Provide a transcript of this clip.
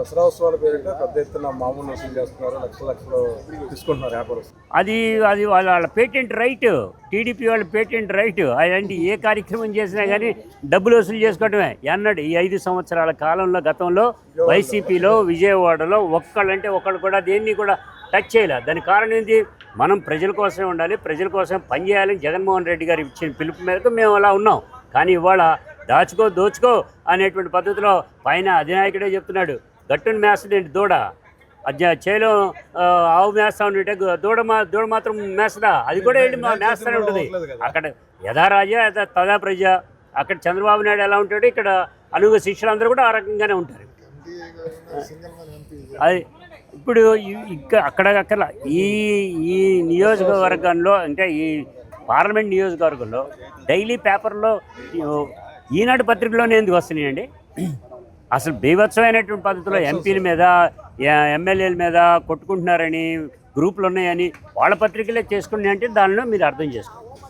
దసరా ఉత్సవాల పేరిట పెద్ద ఎత్తున మామూలు వసూలు చేస్తున్నారు లక్ష లక్షలు తీసుకుంటున్నారు వ్యాపారస్తులు. అది అది వాళ్ళ వాళ్ళ పేటెంట్ రైట్. టీడీపీ వాళ్ళ పేటెంట్ రైట్. అలాంటి ఏ కార్యక్రమం చేసినా కానీ డబ్బులు వసూలు చేసుకోవటమే. ఎన్నడు ఈ ఐదు సంవత్సరాల కాలంలో గతంలో వైసీపీలో విజయవాడలో ఒక్కళ్ళంటే ఒకళ్ళు కూడా దేన్ని కూడా టచ్ చేయలే. దాని కారణం ఏంటి మనం ప్రజల కోసమే ఉండాలి. ప్రజల కోసం పనిచేయాలని జగన్మోహన్ రెడ్డి గారు ఇచ్చిన పిలుపు మేరకు మేము అలా ఉన్నాం. కానీ ఇవాళ దాచుకో దోచుకో అనేటువంటి పద్ధతిలో పైన అధినాయకుడే చెప్తున్నాడు. గట్టును మేస్తుంది దూడ. అజ్జ చేలో ఆవు మేస్తా ఉంటే దూడ మా దూడ మాత్రం మేస్తదా అది కూడా వెళ్ళి మేస్తూనే ఉంటుంది. అక్కడ యథా రాజా యథా తదా ప్రజ. అక్కడ చంద్రబాబు నాయుడు ఎలా ఉంటాడు? ఇక్కడ అనుగు శిష్యులందరూ కూడా ఆ రకంగానే ఉంటారు. అది ఇప్పుడు ఇక్కడ అక్కడ అక్కడ ఈ ఈ నియోజకవర్గంలో అంటే ఈ పార్లమెంట్ నియోజకవర్గంలో డైలీ పేపర్లో ఈనాడు పత్రికలోనే ఎందుకు వస్తున్నాయండి? అసలు బీభత్సమైనటువంటి పద్ధతిలో ఎంపీల మీద ఎమ్మెల్యేల మీద కొట్టుకుంటున్నారని గ్రూపులు ఉన్నాయని వాళ్ళ పత్రికలే చేసుకున్నాయంటే దానిలో మీరు అర్థం చేసుకోండి